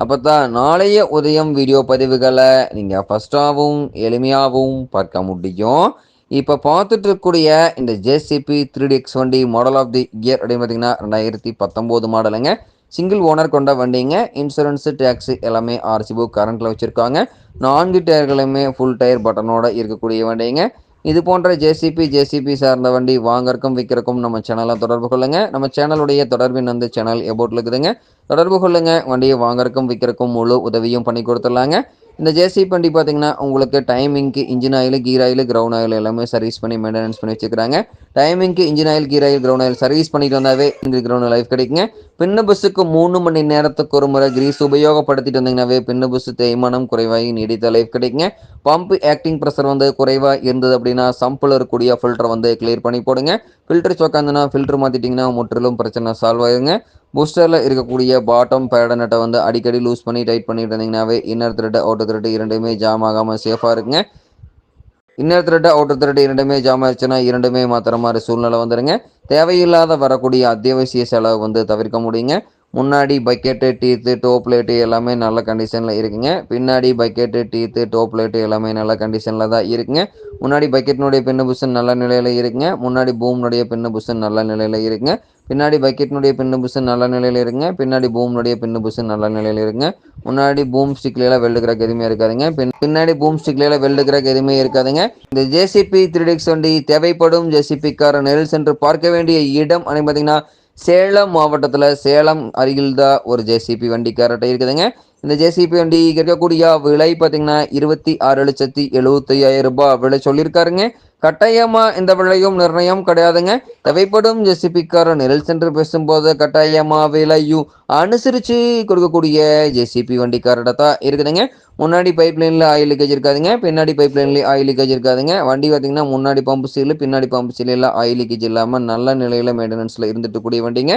அப்போ தான் நாளைய உதயம் வீடியோ பதிவுகளை நீங்கள் ஃபஸ்ட்டாகவும் எளிமையாகவும் பார்க்க முடியும். இப்போ பார்த்துட்டு இருக்கக்கூடிய இந்த ஜேசிபி த்ரீடி எக்ஸ் வண்டி மாடல் ஆஃப் தி இயர் அப்படின்னு பார்த்தீங்கன்னா ரெண்டாயிரத்தி பத்தொம்போது மாடலுங்க சிங்கிள் ஓனர் கொண்ட வண்டிங்க. இன்சூரன்ஸு டேக்ஸு எல்லாமே ஆர்சி புக் கரண்ட்டில் வச்சுருக்காங்க. நான்கு டயர்களுமே ஃபுல் டயர் பட்டனோட இருக்கக்கூடிய வண்டிங்க. இது போன்ற ஜேசிபி ஜேசிபி சார்ந்த வண்டி வாங்கறக்கும் விற்கிறக்கும் நம்ம சேனலை தொடர்பு கொள்ளுங்க. நம்ம சேனலுடைய தொடர்பின் வந்து சேனல் எபோட்டில் இருக்குதுங்க. தொடர்பு கொள்ளுங்க. வண்டியை வாங்கறக்கும் விற்கிறக்கும் முழு உதவியும் பண்ணி கொடுத்துடலாங்க. இந்த ஜேசிபி வண்டி பார்த்தீங்கன்னா உங்களுக்கு டைமிங்க்கு engine oil gear oil ground oil எல்லாமே சர்வீஸ் பண்ணி மெயின்டெனன்ஸ் பண்ணி வச்சுக்கிறாங்க டைமிங்க்கு engine oil gear oil ground oil service பண்ணிட்டு வந்தாவே இந்த கிரவுண்ட் லைஃப் கிடைக்குங்க. பின்ன பஸ்ஸுக்கு மூணு மணி நேரத்துக்கு ஒரு முறை கிரீஸ் உபயோகப்படுத்திட்டு வந்தீங்கன்னாவே பின்ன பஸ் தேய்மானம் குறைவாகி நீடித்த லைஃப் கிடைக்குங்க. பம்ப் ஆக்டிங் ப்ரெஷர் வந்து குறைவாக இருந்தது அப்படின்னா சம்பில் இருக்கக்கூடிய ஃபில்டர் வந்து கிளியர் பண்ணி போடுங்க. ஃபில்டர் சொக்காந்துன்னா ஃபில்டர் மாற்றிட்டிங்கன்னா முற்றிலும் பிரச்சனை சால்வ் ஆயிருங்க. பூஸ்டரில் இருக்கக்கூடிய பாட்டம் பேடனட்டை வந்து அடிக்கடி லூஸ் பண்ணி டைட் பண்ணிட்டு இருந்தீங்கன்னாவே இன்னர் த்ரெட் அவுட்டர் த்ரெட் இரண்டுமே ஜாம் ஆகாமல் சேஃபாக இருக்குங்க. இன்னர் த்ரெட் அவுட்டர் த்ரெட் இரண்டுமே ஜாம் ஆயிடுச்சுன்னா இரண்டுமே மாத்திர மாதிரி சூழ்நிலை வந்துடுங்க தேவையில்லாத வரக்கூடிய அத்தியாவசிய செலவு வந்து தவிர்க்க முடியுங்க. முன்னாடி பக்கெட்டு டீத்து டோப் பிளேட்டு எல்லாமே நல்ல கண்டிஷனில் இருக்குங்க. பின்னாடி பக்கெட்டு டீத்து டோப் பிளேட்டு எல்லாமே நல்ல கண்டிஷனில் தான் இருக்குங்க. முன்னாடி பக்கெட்டினுடைய பின்னு புஷன் நல்ல நிலையில் இருக்குங்க. முன்னாடி பூம்னுடைய பின்னு புஷன் நல்ல நிலையில் இருக்குங்க. பின்னாடி பக்கெட்டினுடைய பின்னு புஷன் நல்ல நிலையில் இருங்க. பின்னாடி பூம்னுடைய பின்னு புஷன் நல்ல நிலையில் இருங்க. முன்னாடி பூம் ஸ்டிக்லாம் வெல்டு கிராக் எதுவுமே இருக்காதுங்க. பின்னாடி பூம் ஸ்டிக்லாம் வெல்டு கிராக் எதுவுமே இருக்காதுங்க. இந்த ஜேசிபி த்ரீ டிக்ஸ் வண்டி தேவைப்படும் ஜேசிபி நெல் சென்று பார்க்க வேண்டிய இடம் அப்படின்னு பார்த்தீங்கன்னா சேலம் மாவட்டத்தில் சேலம் அருகில் தான் ஒரு ஜேசிபி வண்டி இருக்குதுங்க. இந்த ஜேசிபி வண்டி இருக்கக்கூடிய விலை பார்த்தீங்கன்னா இருபத்தி ஆறு லட்சத்தி எழுபத்தி ஐயாயிரம் ரூபாய் விலை சொல்லியிருக்காருங்க. கட்டாயமா இந்த விலையும் நிர்ணயம் கிடையாதுங்க. தேவைப்படும் ஜேசிபிக்காரர் நிரல் சென்று பேசும்போது கட்டாயமா விலையும் அனுசரித்து கொடுக்கக்கூடிய ஜேசிபி வண்டிக்காரட தான் இருக்குதுங்க. முன்னாடி பைப் லைனில் ஆயில் லீக்கேஜ் இருக்காதுங்க. பின்னாடி பைப் லைன்ல ஆயில் லீக்கேஜ் இருக்காதுங்க. வண்டி பார்த்தீங்கன்னா முன்னாடி பம்பு சீல் பின்னாடி பம்பு சீலில் ஆயில் லீக்கேஜ் இல்லாமல் நல்ல நிலையில் மெயின்டெனன்ஸில் இருந்துட்டு கூடிய வண்டிங்க.